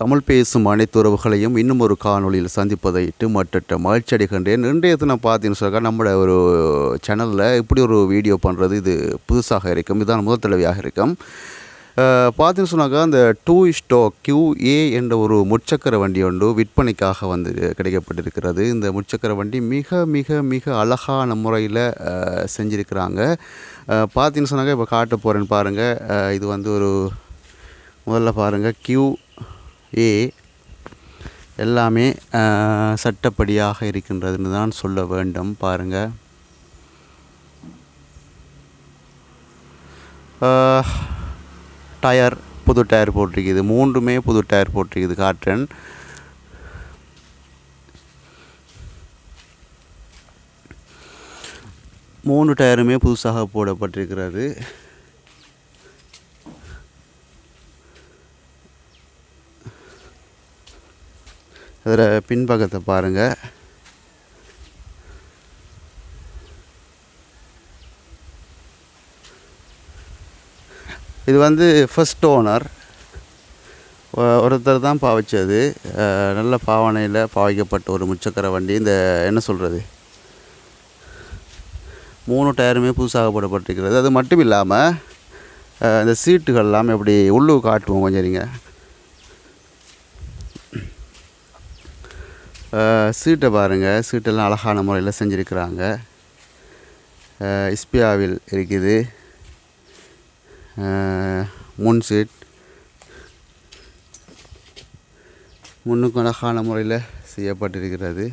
தமிழ் பேசும் அனைத்து உறவுகளையும் இன்னும் ஒரு காணொளியில் சந்திப்பதைட்டு மற்ற மட்டற்ற மகிழ்ச்சி அடைகின்றேன். இன்றைய தினம் பார்த்தீங்கன்னு சொன்னாக்கா நம்மளோட ஒரு சேனலில் இப்படி ஒரு வீடியோ பண்ணுறது இது புதுசாக இருக்கும். இதுதான் முதல் தடவையாக இருக்கும். பார்த்தீங்கன்னு சொன்னாக்கா அந்த டூ ஸ்டோ கியூஏ என்ற ஒரு முச்சக்கர வண்டி ஒன்று விற்பனைக்காக வந்து கிடைக்கப்பட்டிருக்கிறது. இந்த முச்சக்கர வண்டி மிக மிக மிக அழகான முறையில் செஞ்சுருக்கிறாங்க. பார்த்தீங்கன்னு சொன்னாக்கா இப்போ காட்ட போகிறேன்னு பாருங்கள் இது வந்து ஒரு முதல்ல பாருங்கள் கியூ ஏ எல்லாமே சட்டப்படியாக இருக்கின்றதுன்னு தான் சொல்ல வேண்டும். பாருங்கள் டயர் புது டயர் போட்டிருக்குது. மூன்றுமே புது டயர் போட்டிருக்குது. காற்றன் மூணு டயருமே புதுசாக போடப்பட்டிருக்கிறது. இதில் பின்பக்கத்தை பாருங்கள் இது வந்து ஃபர்ஸ்ட் ஓனர் ஒருத்தர் தான் பாவிச்சது. நல்ல பாவனையில் பாவிக்கப்பட்ட ஒரு முச்சக்கர வண்டி. இந்த என்ன சொல்கிறது மூணு டயருமே புதுசாக போடப்பட்டிருக்கிறது அது மட்டும் இல்லாமல் இந்த சீட்டுகள் எப்படி உள்ளு காட்டுவோம் கொஞ்சம் நீங்கள் சீட்டை பாருங்கள் சீட்டெல்லாம் அழகான முறையில் செஞ்சுருக்கிறாங்க. இஸ்பியாவில் இருக்குது. முன் சீட். முன்னுக்கு அழகான முறையில் செய்யப்பட்டிருக்கிறது.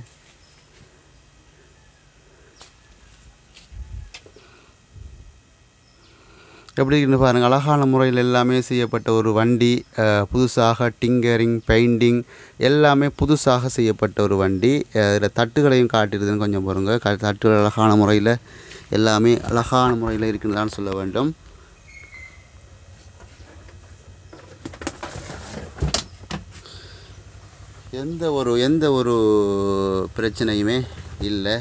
எப்படி இருக்குன்னு பாருங்கள் அழகான முறையில் எல்லாமே செய்யப்பட்ட ஒரு வண்டி புதுசாக டிங்கரிங் பெயிண்டிங் எல்லாமே புதுசாக செய்யப்பட்ட ஒரு வண்டி. அதில் தட்டுகளையும் காட்டிடுதுன்னு கொஞ்சம் பாருங்கள் க தட்டுகள் அழகான முறையில் எல்லாமே அழகான முறையில் இருக்குன்னு தான் சொல்ல வேண்டும். எந்த ஒரு எந்த ஒரு பிரச்சனையுமே இல்லை.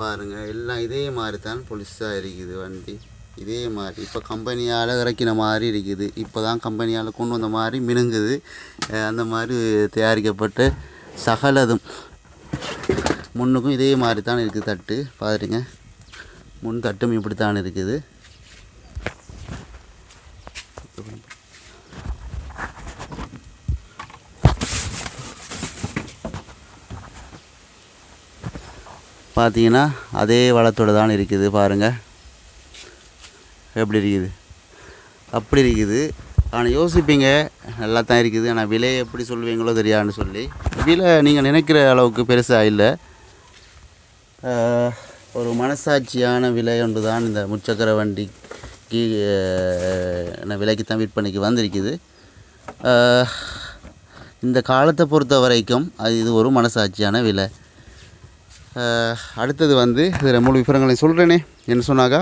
பாருங்கள் எல்லாம் இதே மாதிரி தான் பொலிசாக இருக்குது வண்டி. இதே மாதிரி. இப்போ கம்பெனியால் இறக்கின மாதிரி இருக்குது. இப்போ தான் கம்பெனியால் கொண்டு வந்த மாதிரி மினுங்குது. அந்த மாதிரி தயாரிக்கப்பட்ட சகலதும் முன்னுக்கும் இதே மாதிரி தான் இருக்குது தட்டு. பாருங்க. முன் தட்டும் இப்படி தான் இருக்குது. பார்த்தீங்கன்னா அதே வளத்தோடு தான் இருக்குது. பாருங்கள் எப்படி இருக்குது? அப்படி இருக்குது. ஆனால் யோசிப்பீங்க நல்லா தான் இருக்குது. ஆனால் விலை எப்படி சொல்லுவீங்களோ தெரியாதுன்னு சொல்லி. விலை நீங்கள் நினைக்கிற அளவுக்கு பெருசாக இல்லை. ஒரு மனசாட்சியான விலை ஒன்று தான் இந்த முச்சக்கர வண்டிக்கு என்ன விலைக்கு தான் விற்பனைக்கு வந்திருக்குது. இந்த காலத்தை பொறுத்த வரைக்கும் அது இது ஒரு மனசாட்சியான விலை. அடுத்தது வந்து இதில் முழு விவரங்களை சொல்கிறேனே என்ன சொன்னாக்கா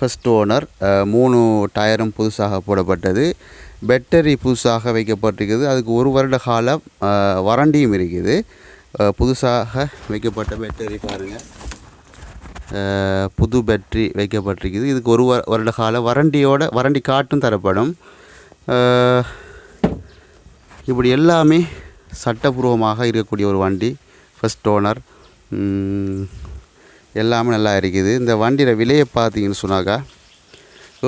ஃபர்ஸ்ட் ஓனர் மூணு டயரும் புதுசாக போடப்பட்டது. பேட்டரி புதுசாக வைக்கப்பட்டிருக்குது அதுக்கு ஒரு வருட கால வரண்டியும் இருக்குது. புதுசாக வைக்கப்பட்ட பேட்டரி பாருங்கள் புது பேட்டரி வைக்கப்பட்டிருக்குது. இதுக்கு ஒரு வருட கால வரண்டியோட வரண்டி காட்டும் தரப்படும். இப்படி எல்லாமே சட்டபூர்வமாக இருக்கக்கூடிய ஒரு வண்டி ஃபஸ்ட் ஓனர் எல்லாமே நல்லா இருக்குது. இந்த வண்டியோட விலையை பார்த்தீங்கன்னு சொன்னாக்கா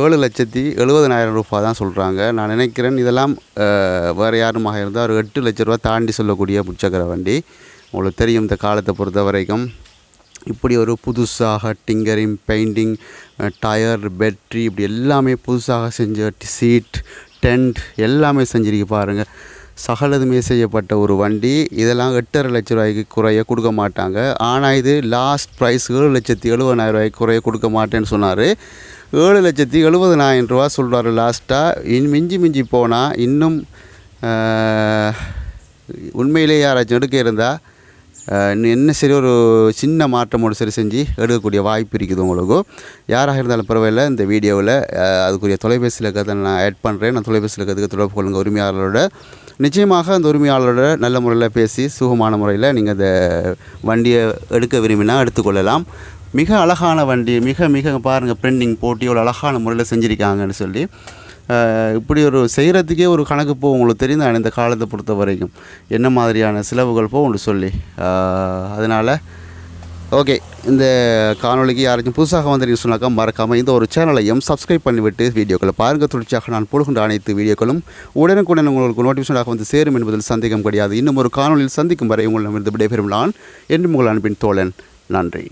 ஏழு லட்சத்தி எழுபதனாயிரம் ரூபாய் தான் சொல்கிறாங்க நான் நினைக்கிறேன் இதெல்லாம் வேறு யாருமாக இருந்தால் ஒரு எட்டு லட்ச ரூபா தாண்டி சொல்லக்கூடிய முச்சக்கர வண்டி. உங்களுக்கு தெரியும் இந்த காலத்தை பொறுத்த வரைக்கும். இப்படி ஒரு புதுசாக டிங்கரிங் பெயிண்டிங் டயர் பேட்ரி இப்படி எல்லாமே புதுசாக செஞ்ச சீட் டென்ட் எல்லாமே செஞ்சிருக்கு பாருங்கள் சகலதுமே செய்யப்பட்ட ஒரு வண்டி. இதெல்லாம் எட்டரை லட்ச ரூபாய்க்கு குறைய கொடுக்க மாட்டாங்க. ஆனால் இது லாஸ்ட் ப்ரைஸ் ஏழு லட்சத்தி எழுபதாயிரம் ரூபாய்க்கு குறைய கொடுக்க மாட்டேன்னு சொன்னார். ஏழு லட்சத்தி எழுபதனாயிரம் ரூபா சொல்கிறாரு லாஸ்ட்டாக இன் மிஞ்சி மிஞ்சி போனால் இன்னும் உண்மையிலேயே உண்மையிலே யாராச்சும் எடுக்க இருந்தால் இன்னும் என்ன சரி ஒரு சின்ன மாற்றமோடு சரி செஞ்சு எடுக்கக்கூடிய வாய்ப்பு இருக்குது உங்களுக்கு. யாராக இருந்தாலும் பரவாயில்ல இந்த வீடியோவில் அதுக்குரிய தொலைபேசியில் இலக்கத்தை நான் ஆட் பண்ணுறேன் நான் தொலைபேசியில் இலக்கத்துக்கு தொடர்பு கொள்ளுங்கள் உரிமையாளரோட நிச்சயமாக அந்த உரிமையாளரோட நல்ல முறையில் பேசி சுகமான முறையில் நீங்கள் அந்த வண்டியை எடுக்க விரும்பினா எடுத்துக்கொள்ளலாம் மிக அழகான வண்டி மிக மிக பாருங்கள் பிரிண்டிங் போட்டி ஒரு அழகான முறையில் செஞ்சுருக்காங்கன்னு சொல்லி இப்படி ஒரு செய்கிறதுக்கே ஒரு கணக்கு போ உங்களுக்கு தெரியும் இந்த காலத்தை பொறுத்த வரைக்கும் என்ன மாதிரியான செலவுகள் போகும்னு சொல்லி அதனால் ஓகே இந்த காணொலிக்கு யாராச்சும் புதுசாக வந்திருக்கீங்க சொன்னாக்கா மறக்காமல் இந்த ஒரு சேனலையும் சப்ஸ்கிரைப் பண்ணிவிட்டு வீடியோக்களை பாருங்கள் தொடர்ச்சியாக நான் போடுகின்ற அனைத்து வீடியோக்களும் உடனுக்குடன் உங்களுக்கு நோட்டிஃபிகேஷனாக வந்து சேரும் என்பதில் சந்தேகம் கிடையாது. இன்னும் ஒரு காணொளியில் சந்திக்கும் வரை உங்களிடமிருந்து விடைபெறும் நான் என்று உங்கள் அன்பின் தோழன். நன்றி.